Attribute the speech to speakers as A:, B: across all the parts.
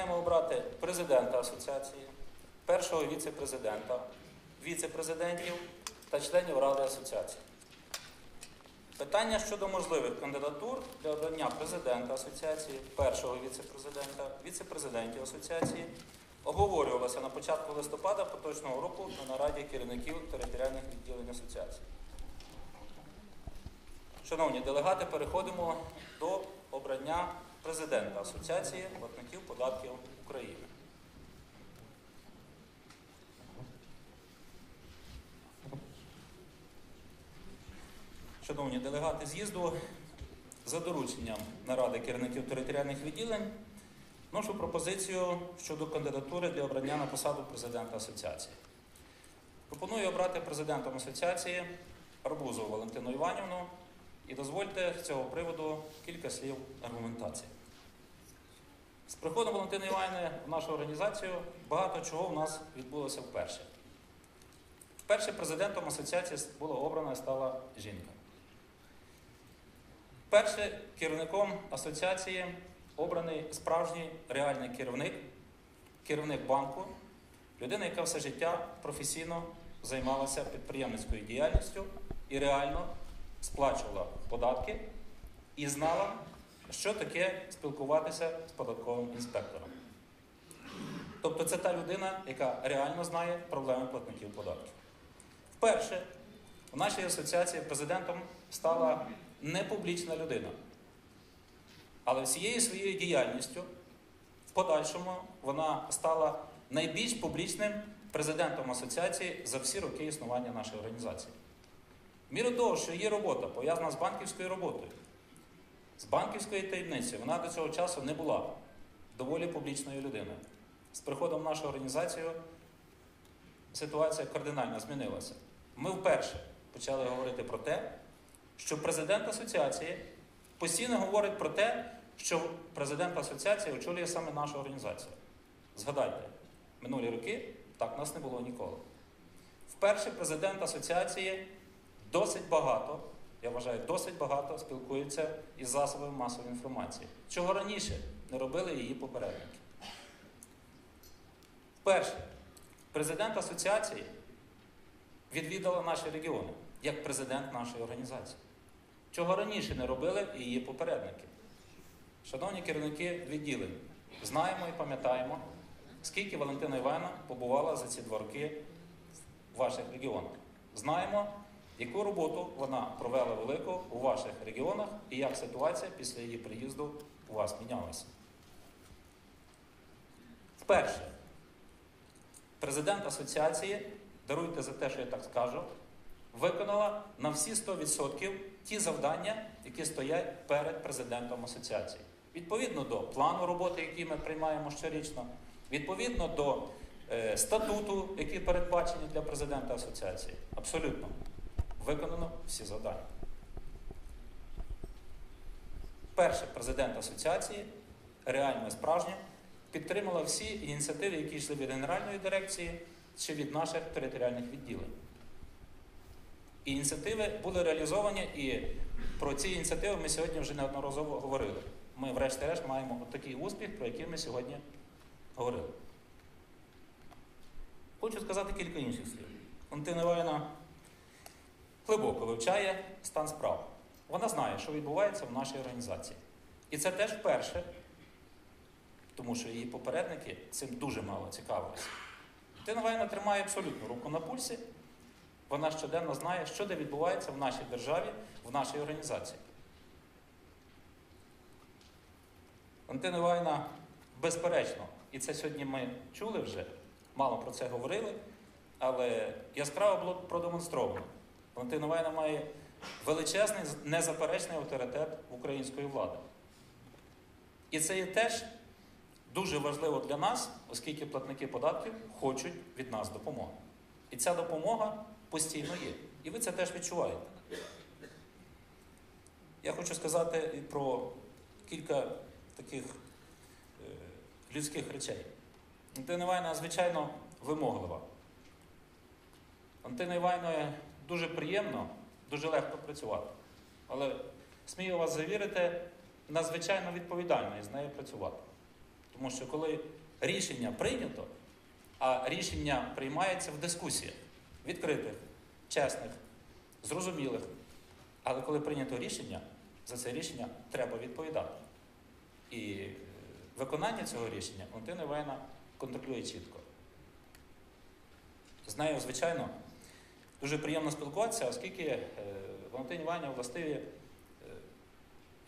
A: маємо обрати президента асоціації, першого віце-президента, віце-президентів та членів Ради асоціації. Питання щодо можливих кандидатур для обрання президента асоціації, першого віце-президента, віце-президентів асоціації обговорювалося на початку листопада поточного року на нараді керівників територіальних відділень асоціації. Шановні делегати, переходимо до обрання президента Асоціації платників податків України. Шановні делегати з'їзду, за дорученням наради керівників територіальних відділень вношу пропозицію щодо кандидатури для обрання на посаду президента асоціації. Пропоную обрати президентом асоціації Арбузову Валентину Іванівну і дозвольте з цього приводу кілька слів аргументації. З приходом Валентини Іванівни в нашу організацію багато чого в нас відбулося вперше. Вперше президентом асоціації була обрана і стала жінка. Вперше керівником асоціації обраний справжній реальний керівник, керівник банку, людина, яка все життя професійно займалася підприємницькою діяльністю і реально сплачувала податки і знала, що таке спілкуватися з податковим інспектором. Тобто це та людина, яка реально знає проблеми платників податків. Вперше в нашій асоціації президентом стала не публічна людина, але всією своєю діяльністю в подальшому вона стала найбільш публічним президентом асоціації за всі роки існування нашої організації. Міру того, що її робота пов'язана з банківською роботою, з банківською таємницею, вона до цього часу не була доволі публічною людиною. З приходом в нашу організацію ситуація кардинально змінилася. Ми вперше почали говорити про те, що президент асоціації постійно говорить про те, що президент асоціації очолює саме нашу організацію. Згадайте, минулі роки так нас не було ніколи. Вперше президент асоціації досить багато, я вважаю, досить багато спілкується із засобами масової інформації, чого раніше не робили її попередники. Вперше президент асоціації відвідала наші регіони як президент нашої організації, чого раніше не робили її попередники. Шановні керівники відділень, знаємо і пам'ятаємо, скільки Валентина Івановна побувала за ці два роки в ваших регіонах. Знаємо, яку роботу вона провела велику у ваших регіонах і як ситуація після її приїзду у вас мінялася. Вперше, президент асоціації, даруйте за те, що я так скажу, виконала на всі 100% ті завдання, які стоять перед президентом асоціації. Відповідно до плану роботи, який ми приймаємо щорічно, відповідно до е, статуту, який передбачені для президента асоціації. Абсолютно виконано всі завдання. Перший президент асоціації, реально і справжньо, підтримала всі ініціативи, які йшли від Генеральної дирекції чи від наших територіальних відділень. Ініціативи були реалізовані, і про ці ініціативи ми сьогодні вже неодноразово говорили. Ми, врешті-решт, маємо такий успіх, про який ми сьогодні говорили. Хочу сказати кілька інших слів. Валентина Івановна глибоко вивчає стан справ. Вона знає, що відбувається в нашій організації. І це теж вперше, тому що її попередники цим дуже мало цікавилися. Валентина Івановна тримає абсолютно руку на пульсі. Вона щоденно знає, що де відбувається в нашій державі, в нашій організації. Валентина Івановна, безперечно, і це сьогодні ми чули вже, мало про це говорили, але яскраво було продемонстровано. Валентина Івановна має величезний, незаперечний авторитет української влади. І це є теж дуже важливо для нас, оскільки платники податків хочуть від нас допомоги. І ця допомога постійно є. І ви це теж відчуваєте. Я хочу сказати про кілька таких е, людських речей. Антина Івановна, звичайно, вимоглива. Антина Івановна дуже приємно, дуже легко працювати. Але смію вас завірити, надзвичайно відповідально із нею працювати. Тому що коли рішення прийнято, а рішення приймається в дискусіях відкритих, чесних, зрозумілих. Але коли прийнято рішення, за це рішення треба відповідати. І е, виконання цього рішення Валентина Іванівна контролює чітко. З нею, звичайно, дуже приємно спілкуватися, оскільки е, Валентині Іванівні властиві, е,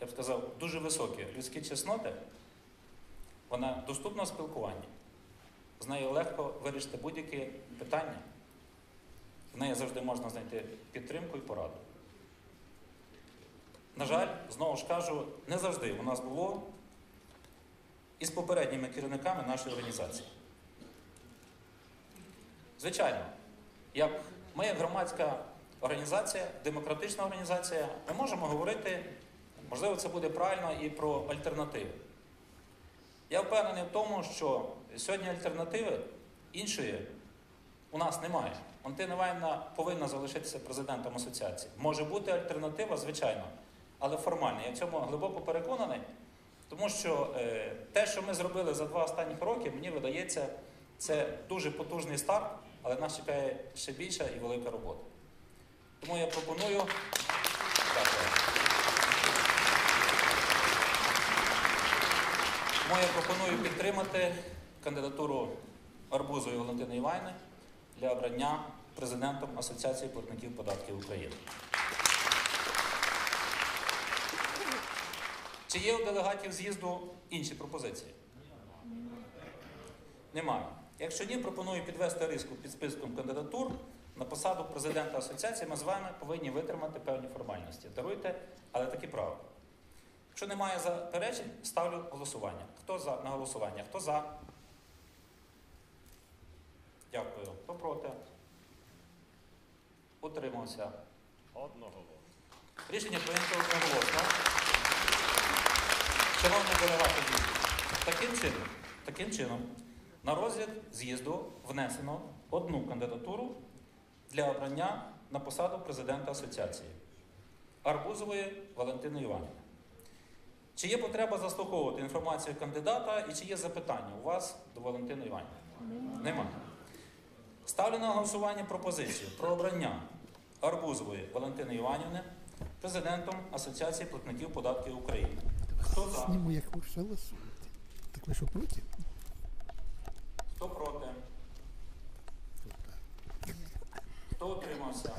A: я б сказав, дуже високі людські чесноти. Вона доступна в спілкуванні. З нею легко вирішити будь-які питання. В неї завжди можна знайти підтримку і пораду. На жаль, знову ж кажу, не завжди у нас було і з попередніми керівниками нашої організації. Звичайно, як ми, як громадська організація, демократична організація, ми можемо говорити, можливо, це буде правильно і про альтернативи. Я впевнений в тому, що сьогодні альтернативи іншої у нас немає. Валентина Іванівна повинна залишитися президентом асоціації. Може бути альтернатива, звичайно, але формальна. Я в цьому глибоко переконаний, тому що е, те, що ми зробили за два останніх роки, мені видається, це дуже потужний старт, але нас чекає ще більша і велика робота. Тому я пропоную. Тому я пропоную підтримати кандидатуру Арбузової Валентини Іванівни для обрання президентом Асоціації платників податків України. Чи є у делегатів з'їзду інші пропозиції? Немає. Якщо ні, пропоную підвести риску під списком кандидатур на посаду президента асоціації. Ми з вами повинні витримати певні формальності. Даруйте, але такі право. Якщо немає заперечень, ставлю голосування. Хто за на голосування? Хто за? Дякую. Хто проти? Утримався.
B: Одного.
A: Рішення прийнято одноголосно. Шановні делегати таким чином, таким чином, на розгляд з'їзду внесено одну кандидатуру для обрання на посаду президента асоціації Арбузової Валентини Іванівни. Чи є потреба заслуховувати інформацію кандидата і чи є запитання у вас до Валентини Іванівни? Немає. Ставлю на голосування пропозицію про обрання Арбузової Валентини Іванівни президентом Асоціації платників податків України. Хто за?
C: Сниму, як ви ж голосуєте. Так ви що проти?
A: Хто проти? Хто утримався?